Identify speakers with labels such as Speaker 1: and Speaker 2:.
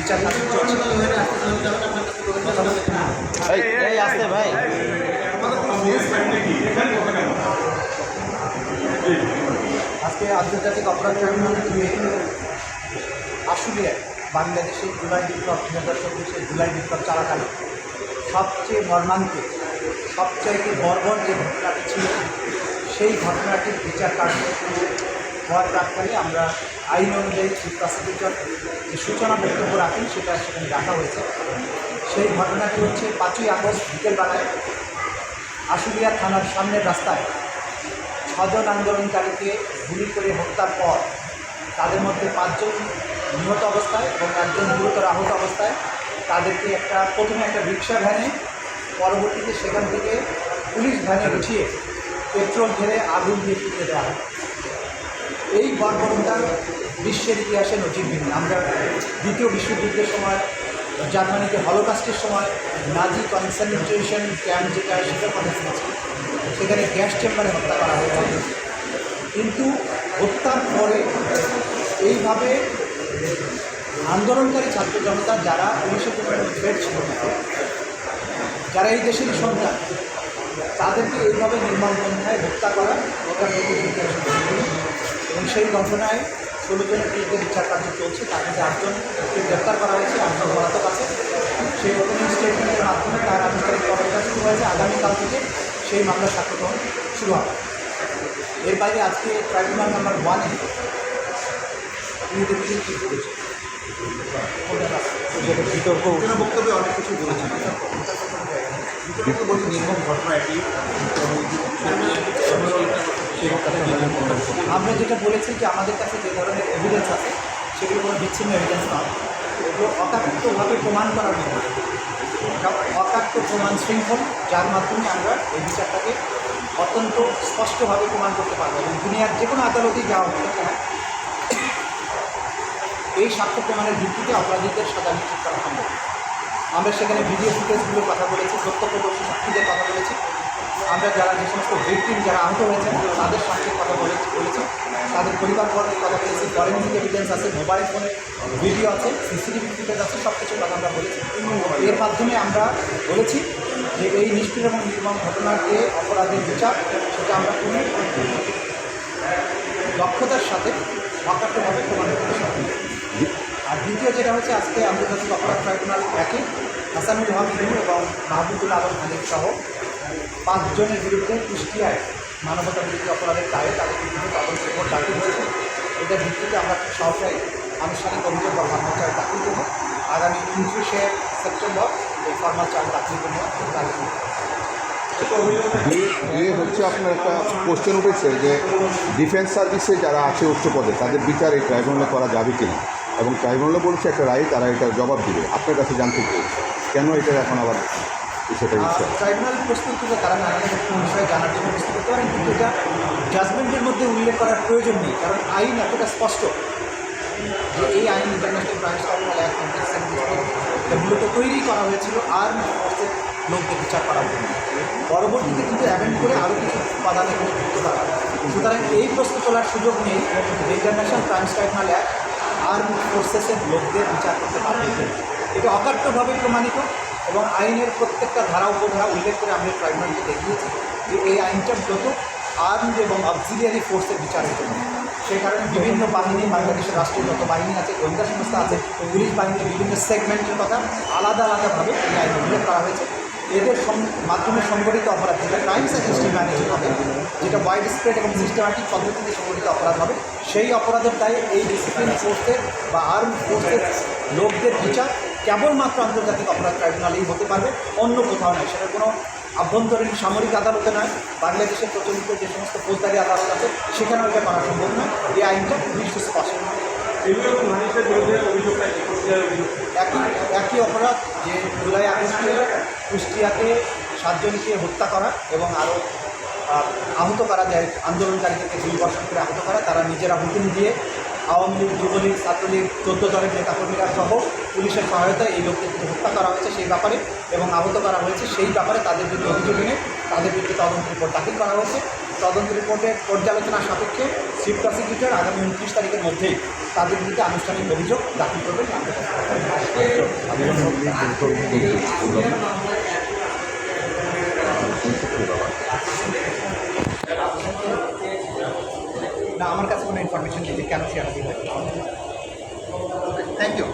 Speaker 1: বিচার কাজ চলছে
Speaker 2: আসতে ভাই।
Speaker 1: আজকে আন্তর্জাতিক অপরাধ আশুলিয়ায় বাংলাদেশে জুলাই বিপ্লব দু হাজার চব্বিশে জুলাই বিপ্লব চলাকালে সবচেয়ে মর্মান্তিক, সবচাইতে বর্বর যে ঘটনাটি ছিল, সেই ঘটনাটির বিচার কার্য হওয়ার প্রাককালে আমরা আইন অনুযায়ী প্রসিকিউটর যে সূচনা বক্তব্য রাখেন, সেটা সেখানে রাখা হয়েছে। সেই ঘটনাটি হচ্ছে পাঁচই আগস্ট বিকেলবেলায় আশুলিয়া থানার সামনের রাস্তায় ছজন আন্দোলনকারীকে গুলি করে হত্যার পর তাদের মধ্যে পাঁচজন নিহত অবস্থায় এবং একজন গুরুতর আহত অবস্থায় তাদেরকে একটা, প্রথমে একটা রিক্সা ভ্যানে, পরবর্তীতে সেখান থেকে পুলিশ ভ্যানে উঠিয়ে পেট্রোল ঢেলে আগুন দিয়ে পুড়িয়ে দেওয়া হয়। এই বর্বরতা বিশ্বের ইতিহাসে নজিরবিহীন আমরা দ্বিতীয় বিশ্বযুদ্ধের সময়, জার্মানিতে হলোকাস্টের সময়, নাজি কনসেন্ট্রেশন ক্যাম্প যেটা সেটার কথা শুনেছি সেখানে গ্যাস চেম্বারে হত্যা করা হয়েছে। কিন্তু হত্যার পরে এইভাবে আন্দোলনকারী ছাত্র জনতা যারা কোনো থ্রেট ছিল, যারা এই দেশের সন্তান, তাদেরকে এইভাবে নির্মম পন্থায় হত্যা করা ওটা। এবং সেই ঘটনায় ষোলো জনের বিরুদ্ধে বিচার কার্য চলছে। তার মধ্যে আটজনকে গ্রেপ্তার করা হয়েছে আটজন পলাতক আছে সেই ওপেনিং স্টেটমেন্টের মাধ্যমে তার আনুষ্ঠানিক কর্মকাজ শুরু হয়েছে। আগামীকাল থেকে সেই মামলা সাক্ষ্য গ্রহণ শুরু হবে। এর বাইরে আজকে ট্রাইব্যুনাল নাম্বার ওয়ানে
Speaker 2: বিতর্ক
Speaker 3: বক্তব্যে অনেক কিছু বলেছেন
Speaker 1: আমরা যেটা বলেছি যে আমাদের কাছে যে ধরনের এভিডেন্স আছে, সেগুলো কোনো বিচ্ছিন্ন এভিডেন্স নয় এগুলো অকাট্যভাবে প্রমাণ করার মতো অকাট্য প্রমাণ শৃঙ্খল, যার মাধ্যমে আমরা এই বিচারটাকে অত্যন্ত স্পষ্টভাবে প্রমাণ করতে পারব এবং দুনিয়ার যে কোনো আদালতেই যাওয়া হতে এই সাক্ষ্য প্রমাণের ভিত্তিতে অপরাধীদের সাজা নিশ্চিত করা সম্ভব। আমরা সেখানে ভিডিও ফুটেজগুলোর কথা বলেছি, প্রত্যক্ষদর্শী সাক্ষীদের কথা বলেছি। আমরা যারা যে সমস্ত ভিকটিম যারা আহত হয়েছেন, তাদের সাক্ষীর কথা বলেছি বলেছি। তাদের পরিবারবর্গের কথা বলেছি ফরেন্সিক এভিডেন্স আছে মোবাইল ফোনে ভিডিও আছে সিসিটিভি ফুটেজ আছে সব কিছুর কথা আমরা বলেছি। এর মাধ্যমে আমরা বলেছি যে এই নিষ্ঠুর এবং নির্মম ঘটনার যে অপরাধের বিচার, সেটা আমরা কোনো দক্ষতার সাথে অকাট্যভাবে প্রমাণ করতে আর দ্বিতীয় যেটা হচ্ছে আজকে আন্তর্জাতিক অপরাধ ট্রাইব্যুনাল একে হাসানুল হক ইনু এবং মাহবুবুল আলম হানিফ সহ পাঁচজনের বিরুদ্ধে কুষ্টিয়ায় মানবতা বিরোধী অপরাধের দায়ে তাদের বিরুদ্ধে তদন্ত রিপোর্ট দাখিল হয়েছে। এটার ভিত্তিতে আমরা খুব সহসাই আনুষ্ঠানিক অভিযোগ বা ফর্মাল চার্জ দাখিল করব। আগামী উনত্রিশে সেপ্টেম্বর এই ফর্মাল চার্জ দাখিল করব। দাখিল
Speaker 3: দিয়ে হচ্ছে আপনার একটা কোশ্চেন উঠেছে যে ডিফেন্স সার্ভিসে যারা আছে উচ্চ পদে তাদের বিচার এই ট্রাইব্যুনালে করা যাবে কিনা? এবং ট্রাইব্যুনালে বলছে একটা রায় তারা এটার জবাব দিবে। আপনার কাছে জানতে চাই কেন এটার এখন আবার সেটা ইচ্ছা
Speaker 1: ট্রাইব্যুনাল প্রস্তুত তারা নানান রকম বিষয়ে জানার জন্য প্রস্তুত করতে পারেন কিন্তু এটা জাজমেন্টের মধ্যে উল্লেখ করার প্রয়োজন নেই কারণ আইন এতটা স্পষ্ট যে এই আইন ইন্টারন্যাশনাল ক্রাইমস ট্রাইব্যুনাল অ্যাক্ট এটা মূলত তৈরি করা হয়েছিল আর ফোর্সের লোকদের বিচার করার জন্য। পরবর্তীতে কিন্তু অ্যামেন্ড করে আরও কিছু উপাদানে যুক্ত করা। হয়। সুতরাং এই প্রশ্ন তোলার সুযোগ নেই international crimes tribunal act arm ফোর্সেসের লোকদের বিচার করতে পারবে এটা অকাট্যভাবে প্রমাণিত এবং আইনের প্রত্যেকটা ধারা উপধারা উল্লেখ করে আমরা ট্রাইব্যুনালকে দেখিয়েছি যে এই আইনটা মূলত আর্মড এবং অক্সিলিয়ারি ফোর্সের বিচারের জন্য। সেই কারণে বিভিন্ন বাহিনী, বাংলাদেশের রাষ্ট্রীয় যত বাহিনী আছে, গোয়েন্দা সংস্থা আছে, পুলিশ বাহিনীর বিভিন্ন সেগমেন্টের কথা আলাদা আলাদাভাবে এই আইন উল্লেখ করা হয়েছে। এদের মাধ্যমে সংগঠিত অপরাধ যেটা ক্রাইমস অ্যাগেন্স্ট হিউম্যানিটি হবে যেটা ওয়াইড স্প্রেড এবং সিস্টেম্যাটিক পদ্ধতিতে সংগঠিত অপরাধ হবে সেই অপরাধের দায়ে এই ডিসিপ্লিন ফোর্সের বা আর্ম ফোর্সের লোকদের বিচার কেবলমাত্র আন্তর্জাতিক অপরাধ ট্রাইব্যুনালেই হতে পারবে অন্য কোথাও নয়। সেটা কোনো আভ্যন্তরীণ সামরিক আদালতে নয় বাংলাদেশের প্রচলিত যে সমস্ত ফৌজদারি আদালত আছে সেখানেও এটা করা সম্ভব নয়। এই আইনটা খুবই সুস্পষ্ট একই একই অপরাধ যে জুলাই আগস্টে কুষ্টিয়াতে সাতজনকে হত্যা করা এবং আরও আহত করা যায়, আন্দোলনকারীদেরকে দুই বর্ষণ করে আহত করা। তারা নিজেরা হুকুম দিয়ে আওয়ামী লীগ, যুবলীগ, ছাত্রলীগ, চোদ্দ দলের নেতাকর্মীরা সহ পুলিশের সহায়তায় এই লোকদেরকে হত্যা করা হয়েছে সেই ব্যাপারে এবং আহত করা হয়েছে সেই ব্যাপারে তাদের বিরুদ্ধে অভিযোগ এনে তাদের বিরুদ্ধে তদন্ত রিপোর্ট দাখিল করা হয়েছে। তদন্ত রিপোর্টের পর্যালোচনা সাপেক্ষে চিফ প্রসিকিউটর আগামী উনত্রিশ তারিখের মধ্যেই তাদের বিরুদ্ধে আনুষ্ঠানিক অভিযোগ দাখিল করবেন। ইনফরমেশন যে কেন শেয়ার আলাদা থ্যাংক ইউ